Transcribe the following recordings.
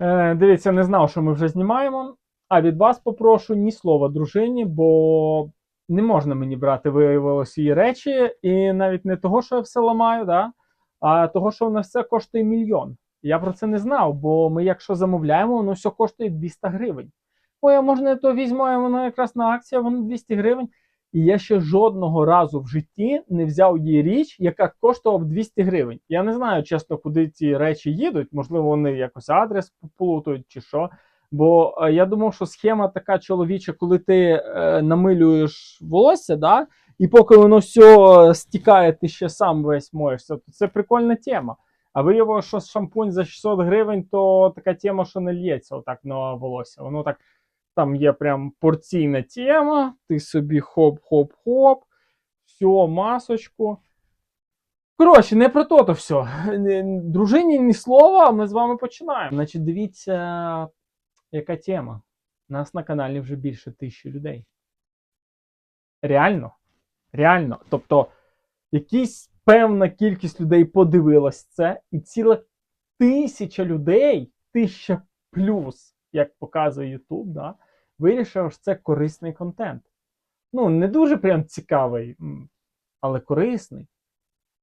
Е, дивіться, не знав, що ми вже знімаємо. А від вас попрошу ні слова дружині, бо не можна мені брати, виявилось її речі, і навіть не того, що я все ламаю, да? а того, що воно все коштує мільйон. Я про це не знав, бо ми, якщо замовляємо, воно все коштує 200 гривень. Ой, я може не то візьму, а воно якраз на акція, воно 200 гривень. І я ще жодного разу в житті не взяв її річ, яка коштувала 200 гривень. Я не знаю, чесно, куди ці речі їдуть. Можливо, вони якось адрес плутають чи що. Бо е, я думав, що схема така чоловіча, коли ти е, намилюєш волосся, да, і поки воно все стікає, ти ще сам весь моєшся, то це прикольна тема. А виявилося, що шампунь за 600 гривень, то така тема, що не лється отак на волосся. Воно так там є прям порційна тема, ти собі хоп-хоп-хоп, все, масочку. Коротше, не про то то все. Дружині ні слова, ми з вами починаємо. Значить, дивіться, яка тема. Нас на каналі вже більше тисячі людей. Реально. Реально. Тобто, якісь певна кількість людей подивилась це, і ціла тисяча людей, тисяча плюс, як показує YouTube, да, вирішив, що це корисний контент. Ну, не дуже прям цікавий, але корисний.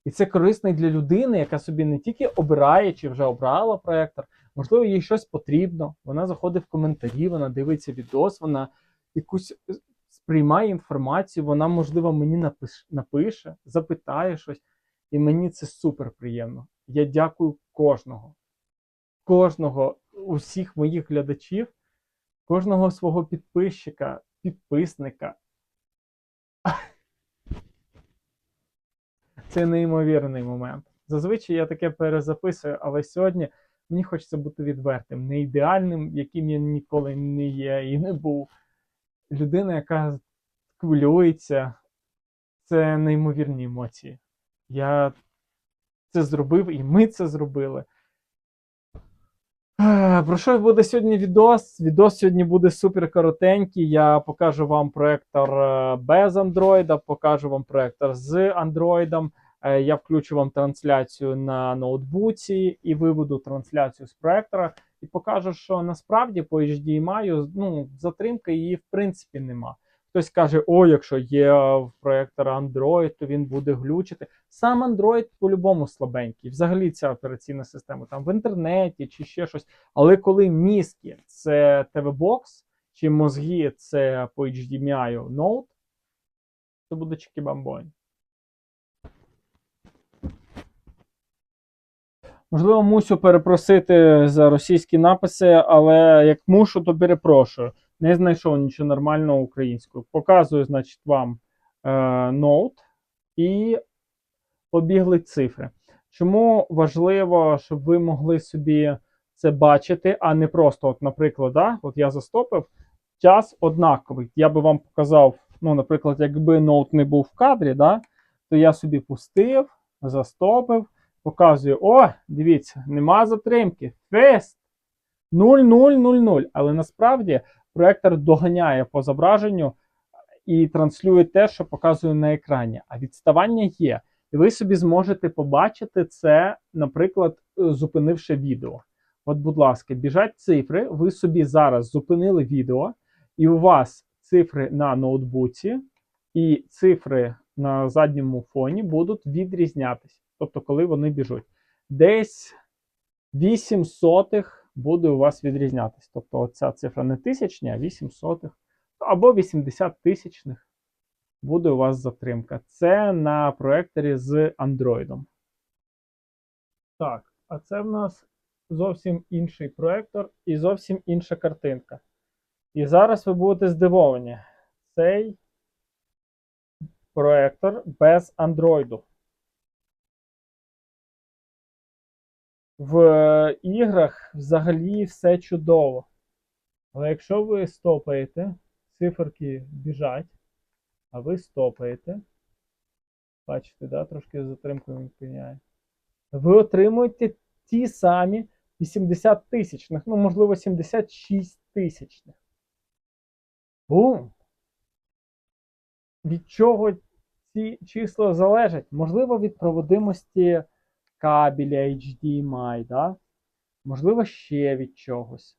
І це корисний для людини, яка собі не тільки обирає чи вже обрала проектор, можливо, їй щось потрібно. Вона заходить в коментарі, вона дивиться відос, вона якусь е, сприймає інформацію, вона, можливо, мені напиш, напише, запитає щось. І мені це супер приємно. Я дякую кожного, кожного, усіх моїх глядачів, кожного свого підписчика, підписника. Це неймовірний момент. Зазвичай я таке перезаписую, але сьогодні мені хочеться бути відвертим, не ідеальним, яким я ніколи не є і не був. Людина, яка хвилюється, це неймовірні емоції. Я це зробив, і ми це зробили. Про що буде сьогодні відос? Відос сьогодні буде супер коротенький. Я покажу вам проектор е, без Android, покажу вам проектор з Android. Е, Я включу вам трансляцію на ноутбуці і виведу трансляцію з проектора. І покажу, що насправді по HDMI ну, затримки її в принципі нема. Хтось каже, о, якщо є в проектора Android, то він буде глючити. Сам Android по-любому слабенький. Взагалі ця операційна система там в інтернеті чи ще щось. Але коли мізки це TV-Box, чи мозги це по HDMI Note, то буде чики-бамбонь. Можливо, мусю перепросити за російські написи, але як мушу, то перепрошую. Не знайшов нічого нормального українською. Показую, значить, вам е, ноут і побігли цифри. Чому важливо, щоб ви могли собі це бачити, а не просто, от, наприклад, да, от я застопив, час однаковий. Я би вам показав, ну, наприклад, якби ноут не був в кадрі, да, то я собі пустив, застопив, показую: о, дивіться, нема затримки. Фест 0,000. Але насправді проектор доганяє по зображенню і транслює те, що показує на екрані. А відставання є. І ви собі зможете побачити це, наприклад, е, зупинивши відео. От, будь ласка, біжать цифри, ви собі зараз зупинили відео, і у вас цифри на ноутбуці і цифри на задньому фоні будуть відрізнятися. Тобто, коли вони біжуть. Десь 8 сотих буде у вас відрізнятися. Тобто, оця цифра не тисячня, а 8 сотих. Або 80 тисячних буде у вас затримка. Це на проекторі з Android. Так, а це в нас зовсім інший проектор і зовсім інша картинка. І зараз ви будете здивовані. Цей проектор без Android. В е, іграх взагалі все чудово. Але якщо ви стопаєте, циферки біжать, а ви стопаєте, бачите, да, трошки з затримкою він пиняє, ви отримуєте ті самі 80 тисячних, ну, можливо, 76 тисячних. Бум! Від чого ці числа залежать? Можливо, від проводимості кабеля HDMI, да? можливо, ще від чогось.